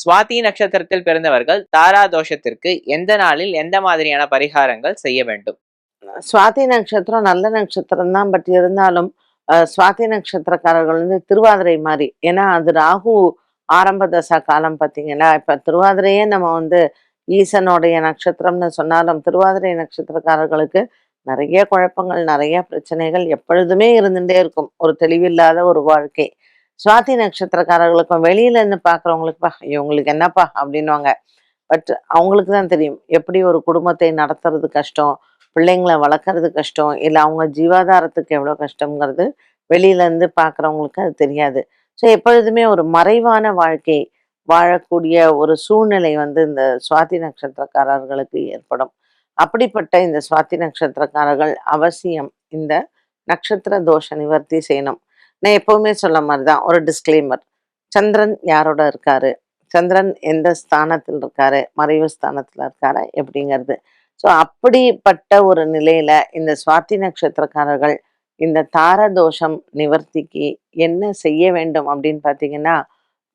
சுவாதி நட்சத்திரத்தில் பிறந்தவர்கள் தாரா தோஷத்திற்கு எந்த நாளில் எந்த மாதிரியான பரிகாரங்கள் செய்ய வேண்டும்? சுவாதி நட்சத்திரம் நல்ல நட்சத்திரம் தான். பட் இருந்தாலும் சுவாதி நட்சத்திரக்காரர்கள் வந்து திருவாதிரை மாதிரி. ஏன்னா அது ராகு ஆரம்ப தசா காலம் பார்த்தீங்கன்னா இப்ப திருவாதிரையே நம்ம வந்து ஈசனுடைய நட்சத்திரம்னு சொன்னாலும் திருவாதிரை நட்சத்திரக்காரர்களுக்கு நிறைய குழப்பங்கள் நிறைய பிரச்சனைகள் எப்பொழுதுமே இருந்துட்டே இருக்கும். ஒரு தெளிவில்லாத ஒரு வாழ்க்கை. சுவாதி நட்சத்திரக்காரர்களுக்கும் வெளியில இருந்து பாக்குறவங்களுக்குப்பா இவங்களுக்கு என்னப்பா? அப்படின்னுவாங்க. பட் அவங்களுக்கு தான் தெரியும். எப்படி ஒரு குடும்பத்தை நடத்துறது கஷ்டம் பிள்ளைங்களை வளர்க்குறது கஷ்டம் இல்லை அவங்க ஜீவாதாரத்துக்கு எவ்வளோ கஷ்டங்கிறது வெளியில இருந்து பார்க்குறவங்களுக்கு அது தெரியாது. ஸோ எப்பொழுதுமே ஒரு மறைவான வாழ்க்கை வாழக்கூடிய ஒரு சூழ்நிலை வந்து இந்த சுவாதி நட்சத்திரக்காரர்களுக்கு ஏற்படும். அப்படிப்பட்ட இந்த சுவாதி நட்சத்திரக்காரர்கள் அவசியம் இந்த நட்சத்திர தோஷ நிவர்த்தி செய்யணும். நான் எப்பவுமே சொல்ல மாதிரி தான் ஒரு டிஸ்க்ளைமர் சந்திரன் யாரோட இருக்காரு? சந்திரன் எந்த ஸ்தானத்தில் இருக்காரு? மறைவு ஸ்தானத்தில் இருக்காரு? எப்படிங்கிறது. ஸோ அப்படிப்பட்ட ஒரு நிலையில இந்த சுவாதி நட்சத்திரக்காரர்கள் இந்த தார தோஷம் நிவர்த்திக்கு என்ன செய்ய வேண்டும் அப்படின்னு பார்த்தீங்கன்னா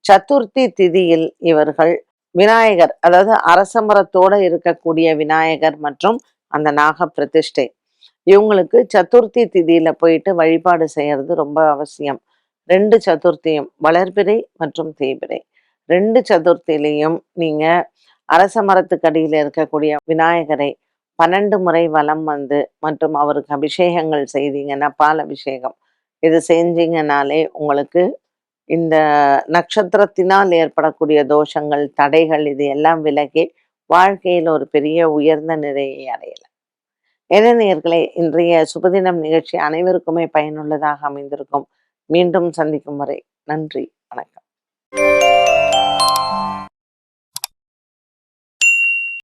சதுர்த்தி திதியில் இவர்கள் விநாயகர் அதாவது அரசமரத்தோட இருக்கக்கூடிய விநாயகர் மற்றும் அந்த நாக பிரதிஷ்டை இவங்களுக்கு சதுர்த்தி திதியில போயிட்டு வழிபாடு செய்யறது ரொம்ப அவசியம். ரெண்டு சதுர்த்தியும் வளர்பிறை மற்றும் தீபிறை ரெண்டு சதுர்த்திலையும் நீங்க அரச மரத்துக்கடியில் இருக்கக்கூடிய விநாயகரை பன்னெண்டு முறை வலம் வந்து மற்றும் அவருக்கு அபிஷேகங்கள் செய்தீங்கன்னா பால் அபிஷேகம். இது செஞ்சீங்கனாலே உங்களுக்கு இந்த நட்சத்திரத்தினால் ஏற்படக்கூடிய தோஷங்கள் தடைகள் இது எல்லாம் விலகி வாழ்க்கையில் ஒரு பெரிய உயர்ந்த நிலையை அடையலாம். இளைஞர்களே இன்றைய சுபதினம் நிகழ்ச்சி அனைவருக்குமே பயனுள்ளதாக அமைந்திருக்கும். மீண்டும் சந்திக்கும் வரை நன்றி.